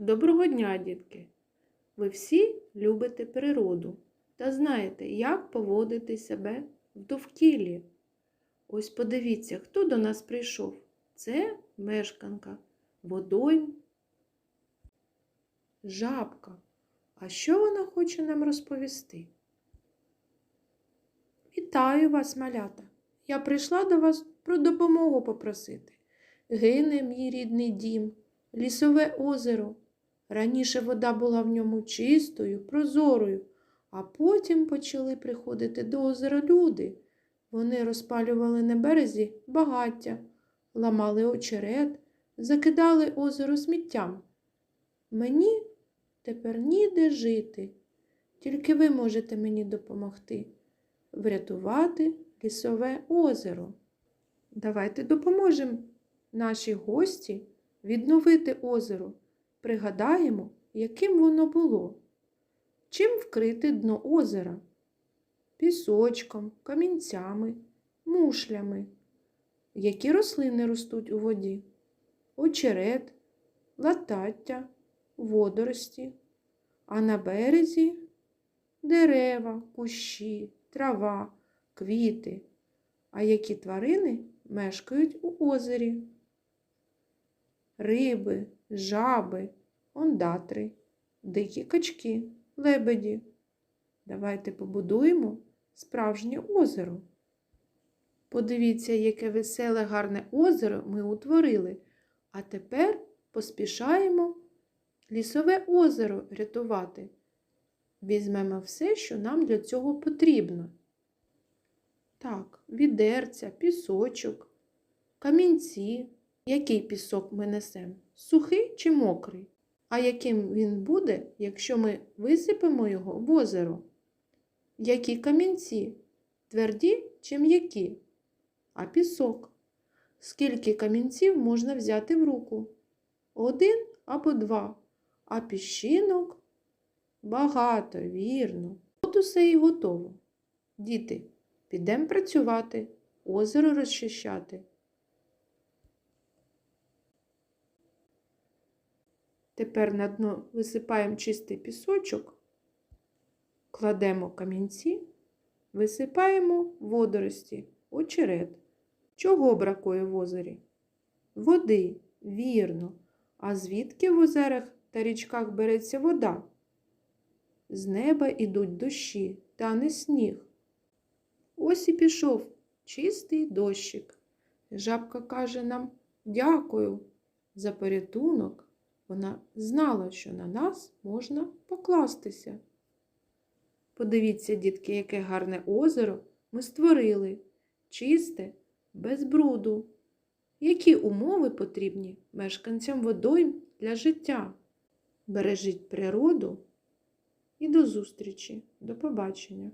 Доброго дня, дітки! Ви всі любите природу та знаєте, як поводити себе в довкіллі. Ось подивіться, хто до нас прийшов. Це мешканка, водойм, жабка. А що вона хоче нам розповісти? Вітаю вас, малята! Я прийшла до вас про допомогу попросити. Гине мій рідний дім, лісове озеро. Раніше вода була в ньому чистою, прозорою, а потім почали приходити до озера люди. Вони розпалювали на березі багаття, ламали очерет, закидали озеро сміттям. Мені тепер ніде жити, тільки ви можете мені допомогти врятувати лісове озеро. Давайте допоможемо нашій гості відновити озеро. Пригадаємо, яким воно було. Чим вкрите дно озера? Пісочком, камінцями, мушлями. Які рослини ростуть у воді? Очерет, латаття, водорості. А на березі дерева, кущі, трава, квіти. А які тварини мешкають у озері? Риби, жаби, ондатри, дикі качки, лебеді. Давайте побудуємо справжнє озеро. Подивіться, яке веселе гарне озеро ми утворили. А тепер поспішаємо лісове озеро рятувати. Візьмемо все, що нам для цього потрібно. Так, відерця, пісочок, камінці. Який пісок ми несемо? Сухий чи мокрий? А яким він буде, якщо ми висипемо його в озеро? Які камінці? Тверді чи м'які? А пісок? Скільки камінців можна взяти в руку? Один або два, а піщинок багато, вірно. От усе і готово. Діти, підемо працювати, озеро розчищати. Тепер на дно висипаємо чистий пісочок, кладемо камінці, висипаємо водорості, очерет. Чого бракує в озері? Води, вірно. А звідки в озерах та річках береться вода? З неба ідуть дощі, та не сніг. Ось і пішов чистий дощик. Жабка каже нам дякую за порятунок. Вона знала, що на нас можна покластися. Подивіться, дітки, яке гарне озеро ми створили, чисте, без бруду. Які умови потрібні мешканцям водойм для життя? Бережіть природу і до зустрічі, до побачення!